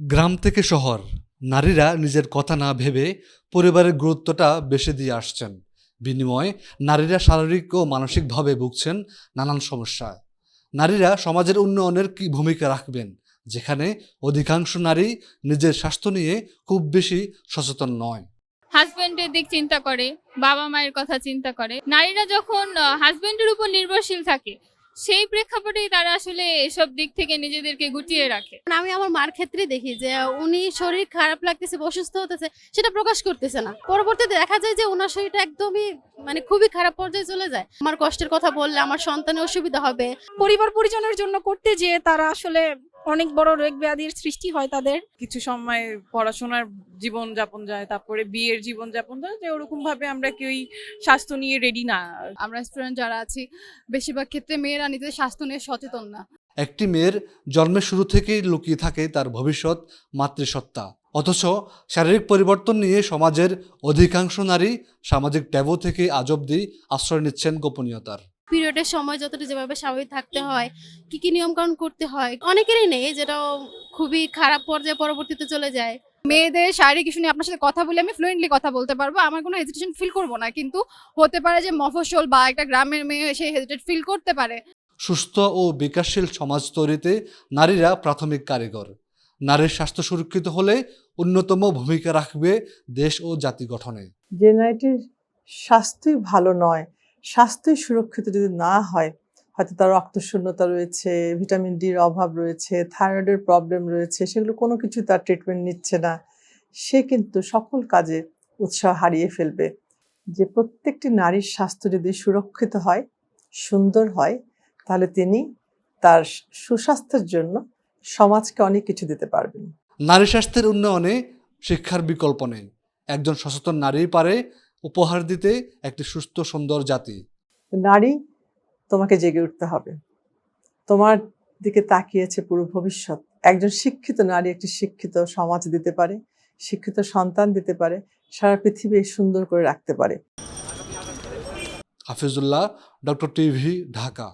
গ্রাম থেকে শহর। নারীরা নিজের কথা না ভেবে পরিবারের গুরুত্বটা বেশি দিয়ে আসছেন। বিনিময়ে নারীরা শারীরিক ও মানসিকভাবে ভুগছেন নানান সমস্যায়। নারীরা সমাজের উন্নয়নের কী ভূমিকা রাখবেন? যেখানে অধিকাংশ নারী নিজের স্বাস্থ্য নিয়ে খুব বেশি সচেতন নয়। হাজবেন্ডের দিক চিন্তা করে বাবা মায়ের কথা চিন্তা করে। নারীরা যখন হাজবেন্ডের উপর নির্ভরশীল থাকে সেই প্রেক্ষাপটেই তারা আসলে এসব দিক থেকে নিজেদেরকে গুটিয়ে রাখে। মানে আমি আমার মার ক্ষেত্রে দেখি যে উনি শরীর খারাপ লাগতেছে অসুস্থ হতেছে সেটা প্রকাশ করতেছে না। পরবর্তীতে দেখা যায় যে ওনার শরীরটা একদমই মানে খুবই খারাপ পর্যায়ে চলে যায়। আমার কষ্টের কথা বললে আমার সন্তানের অসুবিধা হবে। পরিবার পরিজনের জন্য করতে যেয়ে তারা আসলে অনেক বড় রোগ ব্যাধির সৃষ্টি হয় তাদের। কিছু সময় পড়াশোনার জীবন যাপন যায় তারপরে বিয়ের জীবন যাপন যায় যে ওরকম ভাবে আমরা কেউই স্বাস্থ্য নিয়ে রেডি না। আমরা স্টুডেন্ট যারা আছি বেশিরভাগ ক্ষেত্রে মেয়েরা নিজেদের স্বাস্থ্য নিয়ে সচেতন না। একটি মেয়ের জন্মের শুরু থেকেই লুকিয়ে থাকে তার ভবিষ্যৎ মাতৃসত্তা অথচ শারীরিক পরিবর্তন নিয়ে সমাজের অধিকাংশ নারী সামাজিক ট্যাবু থেকে আজ অব্দি আশ্রয় নিচ্ছেন গোপনীয়তার। পিরিয়ডের সময় যতটা যেভাবে স্বাভাবিক থাকতে হয় কি কি নিয়মকানুন করতে হয় অনেকেরই নেই যেটা খুবই খারাপ পর্যায়ে পরবর্তীতে চলে যায়। মেয়েদের শারীরিক ইস্যু নিয়ে আপনার সাথে কথা বলে আমি ফ্লুয়েন্টলি কথা বলতে পারব আমার কোনো হেজিটেশন ফিল করব না কিন্তু হতে পারে যে মফস্বল বা একটা গ্রামের মেয়ে সে হেজিটেট ফিল করতে পারে। সুস্থ ও বিকাশশীল সমাজ তৈরিতে নারীরা প্রাথমিক কারিগর। নারীর স্বাস্থ্য সুরক্ষিত হলে অন্যতম ভূমিকা রাখবে দেশ ও জাতি গঠনে। যে নারীটির স্বাস্থ্যই ভালো নয় স্বাস্থ্যই সুরক্ষিত যদি না হয়, হয়তো তার রক্তশূন্যতা রয়েছে, ভিটামিন ডির অভাব রয়েছে থাইরয়েডের প্রবলেম রয়েছে, সেগুলো কোনো কিছু তার ট্রিটমেন্ট নিচ্ছে না, সে কিন্তু সকল কাজে উৎসাহ হারিয়ে ফেলবে। যে প্রত্যেকটি নারীর স্বাস্থ্য যদি সুরক্ষিত হয়, সুন্দর হয়, তাহলে তিনি তার সুস্বাস্থ্যের জন্য সমাজকে অনেক কিছু দিতে পারবেন। নারী স্বাস্থ্যের উন্নয়নে শিক্ষার বিকল্প নেই। একজন সচেতন নারী পারে উপহার দিতে একটি সুস্থ সুন্দর জাতি। নারী তোমাকে জেগে উঠতে হবে। তোমার দিকে তাকিয়েছে পুরো ভবিষ্যৎ। একজন শিক্ষিত নারী একটি শিক্ষিত সমাজ দিতে পারে শিক্ষিত সন্তান দিতে পারে সারা পৃথিবী সুন্দর করে রাখতে পারে। Hafizullah doctor TV Dhaka.